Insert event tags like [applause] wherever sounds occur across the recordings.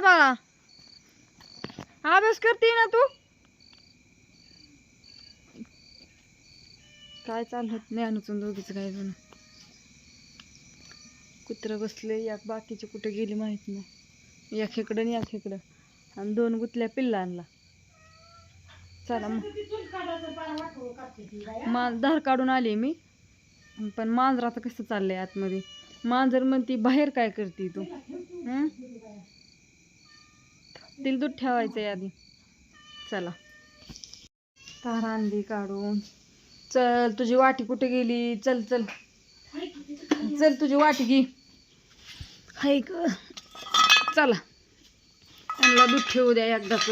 काय बाळा. अभ्यास करते ना तू. काय चाललं? नाही अनुचून दोघीच काय जण कुत्र बसले या बाकीचे कुठे गेली माहीत नाही. एक इकडं आणि एक इकडं. आणि दोन गुतल्या पिल्ला आणला. चला मग. मा धार काढून आले मी. पण मांजराचं कसं चाललंय आतमध्ये? मांजर म्हणती बाहेर काय करते तू? हं? तिला दूध ठेवायचंय आधी. चला. तार आणली काढून. चल तुझी वाटी कुठे गेली? चल चल. चल तुझी वाटी घे. हाय ग. चला. त्यांना दूध ठेवू द्या एकदाच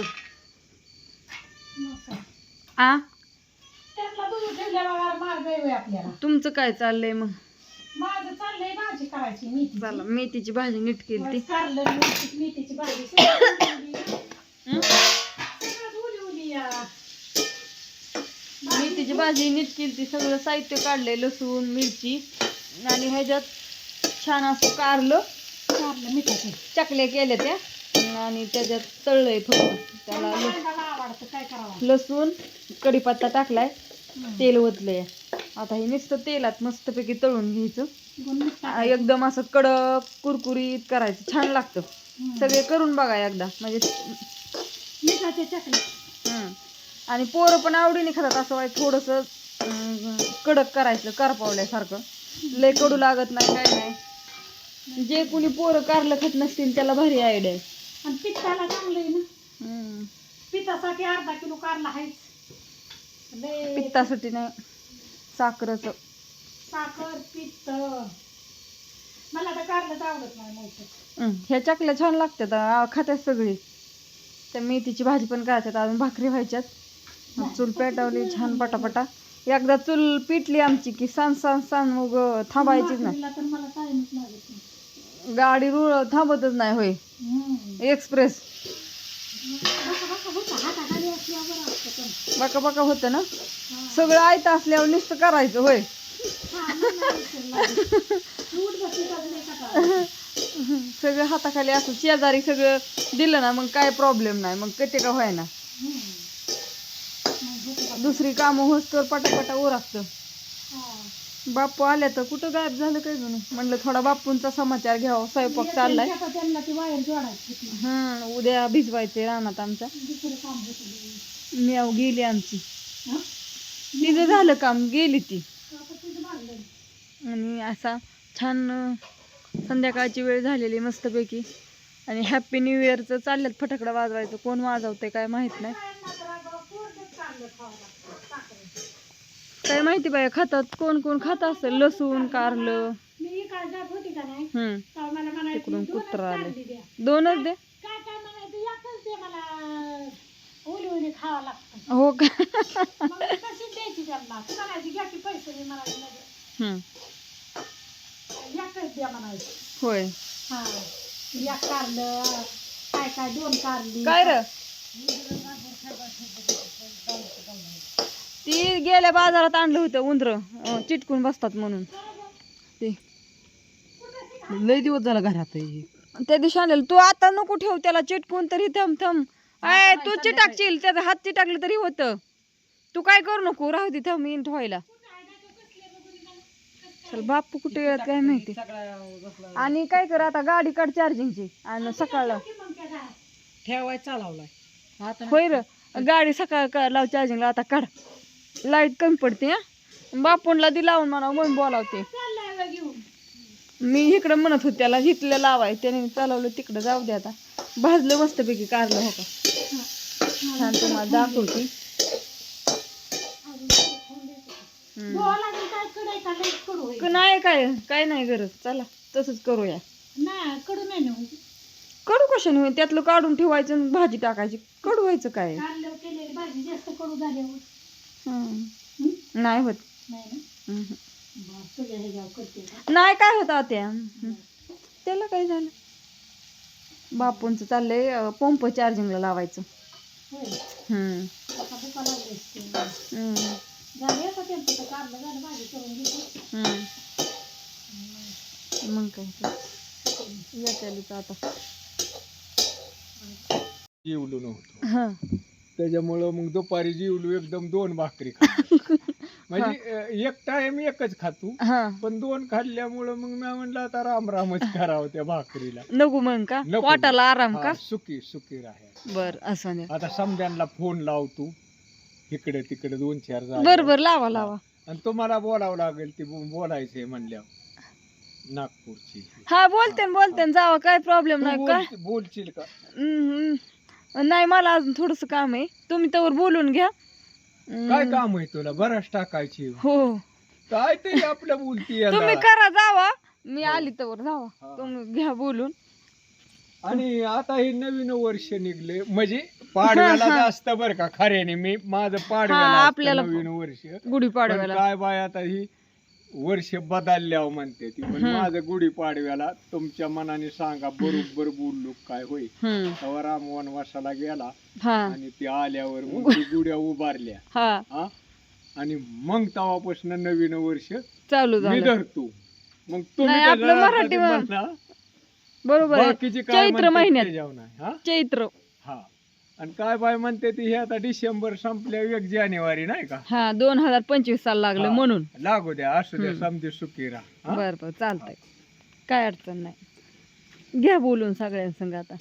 आ? आहे तुमचं काय चाललंय मग? माझं चाललंय भाजी करायची मेथी चला मेथीची भाजी नीट केली ती. मेथीची भाजी. भाजी नीट केली ती सगळं साहित्य काढलंय लसूण मिरची आणि ह्याच्यात छान असं कारलं कारलं मिठाचं चकल्या केल्या त्या आणि त्याच्यात तळलंय फक्त त्याला ल- मला आवडतं काय करावं लसूण कढीपत्ता टाकलाय. तेल ओतलंय आता हे नुसतं तेलात मस्तपैकी तळून घ्यायचं आ. एकदम असं कडक कुरकुरीत करायचं छान लागतं. सगळे करून बघा एकदा म्हणजे मिठाचे चकले हं. आणि पोरं पण आवडीने खातात असं वाईट थोडंसं कडक करायचं करपावल्यासारखं. लय कडू लागत नाही काय नाही. जे कुणी पोरं कारलं खात नसतील त्याला भारी आयडिया आहे. आणि पित्ताला चांगलं आहे ना. पित्तासाठी अर्धा किलो कारला आहेच. पित्तासाठी नाही साखरचं. साखर पित्त. मला तर कारलंच आवडत नाही हं. ह्या चकल्या छान लागतात खात्यात सगळी. त्या मेथीची भाजी पण करायच्यात अजून भाकरी व्हायच्यात. चूल पेटवली छान पटापटा एकदा चूल पिटली आमची की सांग सांग सांग मग थांबायचीच नाही गाडी रुळ थांबतच नाही होय. एक्सप्रेस बका बका होतं ना. सगळं आयतं असल्यावर नुसतं करायचं होय? सगळं हाताखाली असं शेजारी सगळं दिलं ना मग काय प्रॉब्लेम नाही मग कटे का व्हाय ना? दुसरी कामं होस्तोर पटापटा उरकतं हा. बापू आल्या तर कुठं गायब झालं काय जणू म्हणलं थोडा बापूंचा समाचार घ्यावा स्वयंपाक चाललाय. हम्म उद्या भिजवायचे रानात होतं म्याव गेली आमची. हा? तिचं झालं काम गेली ती. आणि असा छान संध्याकाळची वेळ झालेली मस्तपैकी. आणि हॅप्पी न्यू इयरचं चालल्यात फटाकडं वाजवायचं. कोण वाजवतंय काय माहीत नाही. काय माहिती बाय खातात कोण कोण खात असेल लसूण कारलं. मी काय जात होती का नाही? हम्म. तेव्हा मला म्हणायची तिकडून दोनच कुत्रा आले. कांदे द्या. दोनच दे. काय काय म्हणायचं? एकच दे मला. ओली ओली खावं लागतं. हो का? मग मी कशी द्यायची त्यांना. ती म्हणायची घ्या की पैसे. मी म्हणायची लगेच. हम्म. एकच द्या म्हणायची. होय. हा. एक कारलं काय काय दोन कारली. काय र? ती गेल्या बाजारात आणलं होतं उंदर चिटकून बसतात म्हणून. ते. लय दिवस झाला घरात. त्या दिवशी आणलेलं तू आता नको ठेव त्याला चिटकून तरी थम थम. आय तू चिटाकशील त्याचा हात चिटाकलं तरी होतं. तू काय करू नको राहू दे थम येईन ठेवायला. चल बापू कुठे गेलात काय माहिती. आणि काय कर आता गाडी काढ चार्जिंगची आणि सकाळला. ठेवाय चालवलाय. आता होय र गाडी सकाळ लाव चार्जिंगला आता काढ. लाइट कमी पडते हा? बापूंला दी लावून म्हणा म्हणून बोलावते. मी इकडं म्हणत होते त्याला हिथलं लावाय त्याने चालवलं तिकडं जाऊ दे आता. भाजलं मस्तपैकी कारलं हो का? छान तुम्हाला दाखवते. का नाही काय काय नाही गरज. चला तसंच करूया. कडू नाही कशाने होईल? त्यातलं काढून ठेवायचं आणि भाजी टाकायची. कडू व्हायचं काय? हं? नाही होत. नाही काय होत त्या त्याला काय झालं? बापूंचं चाललंय पंप चार्जिंगला लावायचं. मग काय? आता. हा. त्याच्यामुळं मग दुपारी जेवलो एकदम दोन भाकरी खाल्ल्या. [laughs] म्हणजे एक टाइम एकच खातो. हा. पण दोन खाल्ल्यामुळं मग मी म्हणलं आता राम रामच [laughs] करावं त्या भाकरीला. नको मग का? नको. पोटाला आराम का? हा, सुकी सुकी राहा. बर असं नाही आता समद्यांना फोन लावतो. इकडे तिकडे दोन चार जागेवर. बर बर लावा लावा. आणि तुम्हाला बोलावं लागेल ती बो- बोलायचंय म्हणल्यावर. नागपूरची. हा बोलते न बोलते न, जावा काय प्रॉब्लेम तू नाही काय? बोल- बोलशील का? हम्म, हम्म. नाही मला अजून थोडस काम आहे. तुम्ही त्यावर बोलून घ्या. काय काम आहे तुला? बरंच टाकायची. हो. काय ते आपलं बोलती [laughs] तुम्ही करा जावा. मी हो. आली तर जावा. तुम्ही घ्या बोलून. आणि आता हे नवीन वर्ष निघले. म्हणजे [laughs] पाडव्याला जास्त बर का? खऱ्याने मी माझं पाडव्याला आपल्याला नवीन वर्ष. पण गुढीपाडव्याला काय बाय आता ही वर्ष बदलल्यावर म्हणते ती. पण हम्म. माझं गुढी पाडव्याला तुमच्या मनाने सांगा बरोबर बोललो काय होईल हम्म. तेव्हा राम वनवासाला गेला हा. आणि ते आल्यावर मग ती गुड्या उभारल्या. हा. हा? आणि मग तेव्हापासून नवीन वर्ष चालू मी झालं. धरतो मग तुम्ही नाही, आपलं मराठी म्हणा, बरोबर आहे. बाकीचे काय चैत्र म्हणतात महिन्यात. त्याच्यावर नाही, हा? चैत्र. आणि काय बाय म्हणते ती हे आता डिसेंबर संपल्या एक जानेवारी नाही का हा दोन हजार पंचवीस साल लागलं हा. म्हणून लागू द्या असू द्या हम्म. समजे सुखी राहा हा? बर बर चालतंय काय अडचण नाही घ्या बोलून सगळ्यांसंग आता